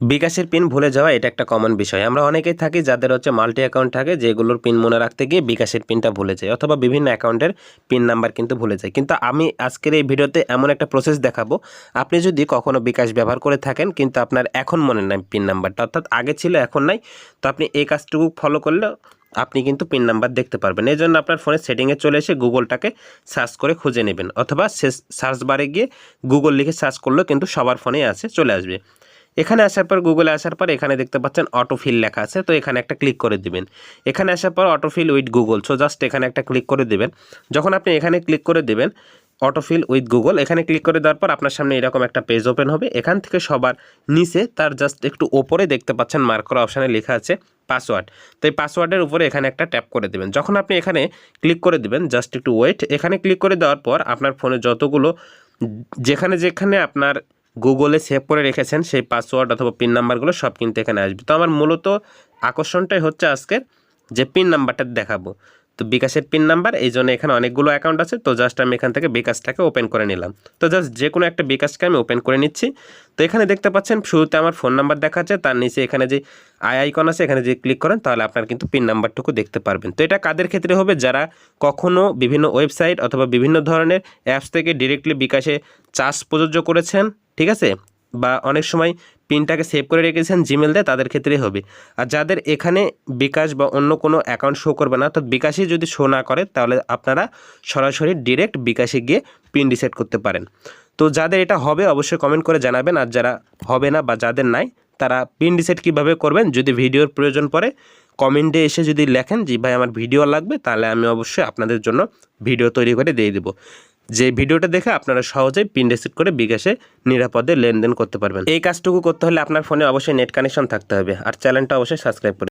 বিকাশের পিন ভুলে যাওয়া এটা একটা কমন বিষয়। আমরা অনেকেই থাকি যাদের হচ্ছে মাল্টি অ্যাকাউন্ট থাকে যেগুলোর পিন মনে রাখতে গিয়ে বিকাশের পিনটা ভুলে যায় অথবা বিভিন্ন অ্যাকাউন্টের পিন নাম্বার কিন্তু ভুলে যায়। কিন্তু আমি আজকের এই ভিডিওতে এমন একটা প্রসেস দেখাবো। আপনি যদি কখনো বিকাশ ব্যবহার করে থাকেন কিন্তু আপনার এখন মনে নাই পিন নাম্বারটা অর্থাৎ আগে ছিল, এখন নাই, তো আপনি এই কাজটুকু ফলো করলে আপনি কিন্তু পিন নাম্বার দেখতে পারবেন। এই জন্য আপনার ফোনের সেটিংয়ে চলে এসে গুগলটাকে সার্চ করে খুঁজে নেবেন। অথবা সার্চ বারে গিয়ে গুগল লিখে সার্চ করলেও কিন্তু সবার ফোনেই আছে, চলে আসবে। এখানে আসার পর গুগলে আসার পর এখানে দেখতে পাচ্ছেন অটোফিল লেখা আছে, তো এখানে একটা ক্লিক করে দিবেন। এখানে আসার পর autofill with Google so just এখানে একটা ক্লিক করে দিবেন। যখন আপনি এখানে ক্লিক করে দিবেন অটোফিল উইথ গুগল এখানে ক্লিক করে দেওয়ার পর আপনার সামনে এরকম একটা পেজ ওপেন হবে। এখান থেকে সবার নিচে তার জাস্ট একটু ওপরে দেখতে পাচ্ছেন মার্ক করা অপশানে লেখা আছে পাসওয়ার্ড তো এই পাসওয়ার্ডের উপরে এখানে একটা ট্যাপ করে দেবেন। যখন আপনি এখানে ক্লিক করে দিবেন জাস্ট একটু ওয়েট এখানে ক্লিক করে দেওয়ার পর আপনার ফোনে যতগুলো, যেখানে যেখানে আপনার গুগলে সেভ করে রেখেছেন সেই পাসওয়ার্ড অথবা পিন নাম্বারগুলো সব কিন্তু এখানে আসবে। তো আমার মূলত আকর্ষণটাই হচ্ছে আজকের যে পিন নাম্বারটা দেখাবো। তো বিকাশের পিন নাম্বার, এই জন্য এখানে অনেকগুলো অ্যাকাউন্ট আছে। তো জাস্ট আমি এখান থেকে বিকাশটাকে ওপেন করে নিলাম। তো জাস্ট যে কোনো একটা বিকাশকে আমি ওপেন করে নিচ্ছি। তো এখানে দেখতে পাচ্ছেন শুরুতে আমার ফোন নাম্বার দেখাচ্ছে, তার নিচে এখানে যে আই আইকন আছে, এখানে যদি ক্লিক করেন, তাহলে আপনার কিন্তু পিন নাম্বারটুকু দেখতে পারবেন। তো এটা কাদের ক্ষেত্রে হবে? যারা কখনও বিভিন্ন ওয়েবসাইট অথবা বিভিন্ন ধরনের অ্যাপস থেকে ডিরেক্টলি বিকাশে চার্জ প্রযোজ্য করেছেন ঠিক আছে? বা অনেক সময় পিনটাকে সেভ করে রেখেছেন জিমেল দিয়ে তাদের ক্ষেত্রেই হবে। আর যাদের এখানে বিকাশ বা অন্য কোনো অ্যাকাউন্ট শো করবে না, অর্থাৎ বিকাশে যদি শো না করে, তাহলে আপনারা সরাসরি ডিরেক্ট বিকাশে গিয়ে পিন রিসেট করতে পারেন। তো যাদের এটা হবে, অবশ্যই কমেন্ট করে জানাবেন। আর যারা হবে না বা যাদের নাই, তারা পিন রিসেট কীভাবে করবেন, যদি ভিডিওর প্রয়োজন পড়ে কমেন্টে এসে যদি লেখেন যে, ভাই, আমার ভিডিও লাগবে, তাহলে আমি অবশ্যই আপনাদের জন্য ভিডিও তৈরি করে দিয়ে দেবো। যে ভিডিওটা দেখে আপনারা সহজেই পিন রিসিট করে বিকাশে নিরাপদে লেনদেন করতে পারবেন। এই কাজটুকু করতে হলে আপনার ফোনে অবশ্যই নেট কানেকশন থাকতে হবে। আর চ্যানেলটা অবশ্যই সাবস্ক্রাইব করে